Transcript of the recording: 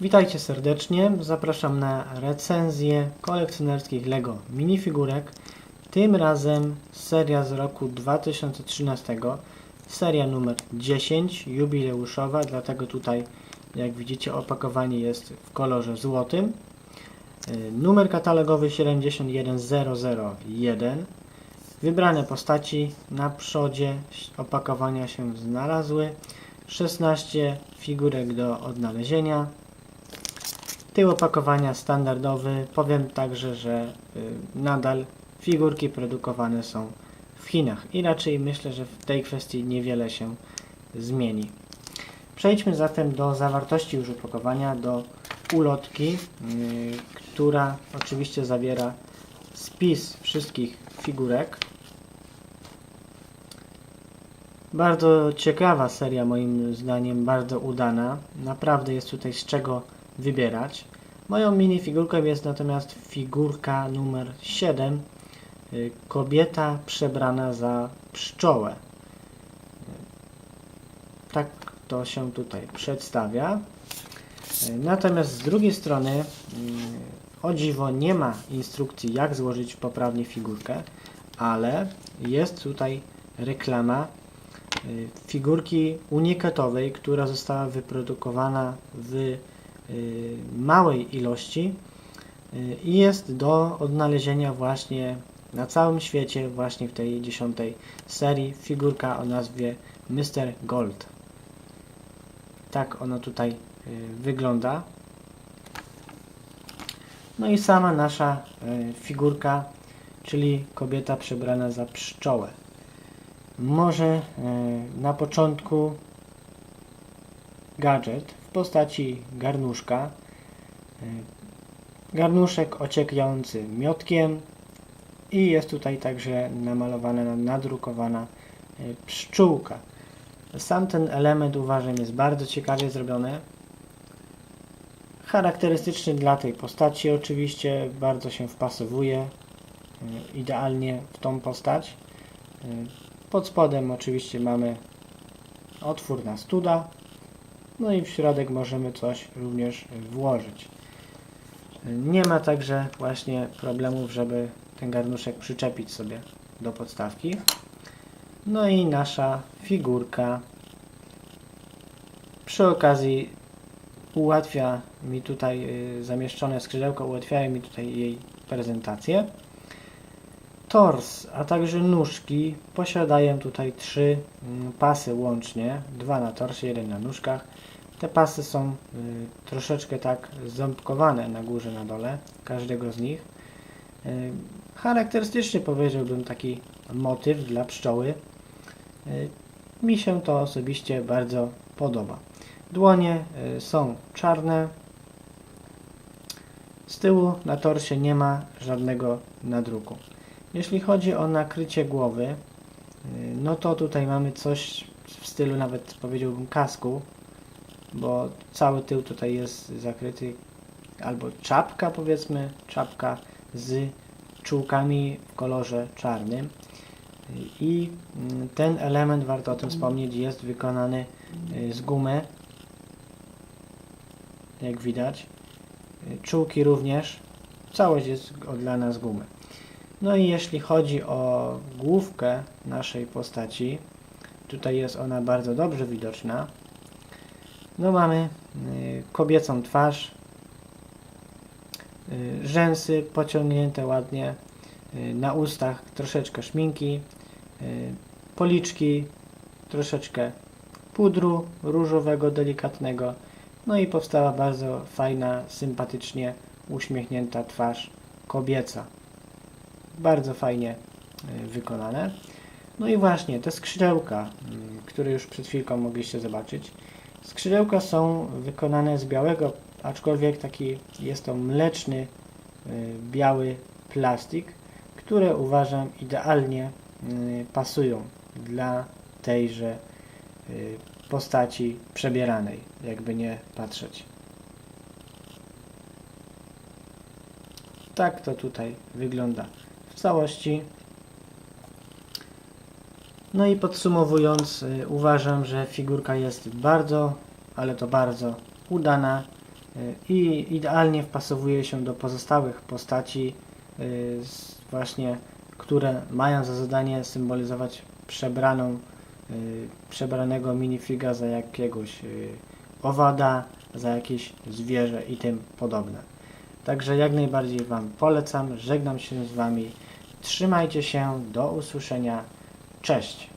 Witajcie serdecznie. Zapraszam na recenzję kolekcjonerskich LEGO minifigurek. Tym razem seria z roku 2013, seria numer 10, jubileuszowa, dlatego tutaj jak widzicie opakowanie jest w kolorze złotym. Y, Numer katalogowy 71001. Wybrane postaci na przodzie opakowania się znalazły. 16 figurek do odnalezienia. Tył opakowania standardowy. Powiem także, że y, nadal figurki produkowane są w Chinach i raczej myślę, że w tej kwestii niewiele się zmieni. Przejdźmy zatem do zawartości już opakowania, do ulotki, y, która oczywiście zawiera spis wszystkich figurek. Bardzo ciekawa seria moim zdaniem, bardzo udana. Naprawdę jest tutaj z czego wybierać. Moją minifigurką jest natomiast figurka numer 7. y, Kobieta przebrana za pszczołę. Tak to się tutaj przedstawia. Y, Natomiast z drugiej strony, y, o dziwo, nie ma instrukcji, jak złożyć poprawnie figurkę, ale jest tutaj reklama figurki unikatowej, która została wyprodukowana w małej ilości y, i jest do odnalezienia właśnie na całym świecie, właśnie w tej dziesiątej serii, figurka o nazwie Mr. Gold. Tak ona tutaj y, wygląda. No i sama nasza y, figurka, czyli kobieta przebrana za pszczołę. Może y, na początku gadżet postaci garnuszka. Y, Garnuszek ociekający miotkiem i jest tutaj także namalowana, nadrukowana y, pszczółka. Sam ten element uważam jest bardzo ciekawie zrobiony. Charakterystyczny dla tej postaci oczywiście, bardzo się wpasowuje y, idealnie w tą postać. Pod spodem oczywiście mamy otwór na studa, no i w środek możemy coś również włożyć. Nie ma także właśnie problemów, żeby ten garnuszek przyczepić sobie do podstawki. No i nasza figurka przy okazji ułatwia mi tutaj y, zamieszczone skrzydełko, ułatwiają mi tutaj jej prezentację. Tors, a także nóżki posiadają tutaj trzy mm, pasy łącznie, dwa na torsie, jeden na nóżkach. Te pasy są y, troszeczkę tak ząbkowane na górze, na dole, każdego z nich. Y, charakterystyczny powiedziałbym taki motyw dla pszczoły. Y, Mi się to osobiście bardzo podoba. Dłonie są czarne. Z tyłu na torsie nie ma żadnego nadruku. Jeśli chodzi o nakrycie głowy, y, no to tutaj mamy coś w stylu nawet powiedziałbym kasku, bo cały tył tutaj jest zakryty albo czapka powiedzmy, czapka z czułkami w kolorze czarnym. I mm, ten element, warto o tym wspomnieć, jest wykonany y, z gumy, jak widać. Y, Czułki również. Całość jest odlana z gumy. No i jeśli chodzi o główkę naszej postaci, tutaj jest ona bardzo dobrze widoczna. No mamy y, kobiecą twarz, y, rzęsy pociągnięte ładnie, y, na ustach troszeczkę szminki, policzki, troszeczkę pudru różowego, delikatnego. No i powstała bardzo fajna, sympatycznie uśmiechnięta twarz kobieca. Bardzo fajnie y, wykonane. No i właśnie te skrzydełka, y, które już przed chwilką mogliście zobaczyć. Skrzydełka są wykonane z białego, aczkolwiek taki jest to mleczny, y, biały plastik, które uważam idealnie pasują dla tejże postaci przebieranej, jakby nie patrzeć. Tak to tutaj wygląda w całości. No i podsumowując, y, uważam, że figurka jest bardzo, ale to bardzo udana. y, i idealnie wpasowuje się do pozostałych postaci, y, właśnie, które mają za zadanie symbolizować przebraną, przebranego minifiga za jakiegoś owada, za jakieś zwierzę i tym podobne. Także jak najbardziej Wam polecam, żegnam się z Wami, trzymajcie się, do usłyszenia, cześć!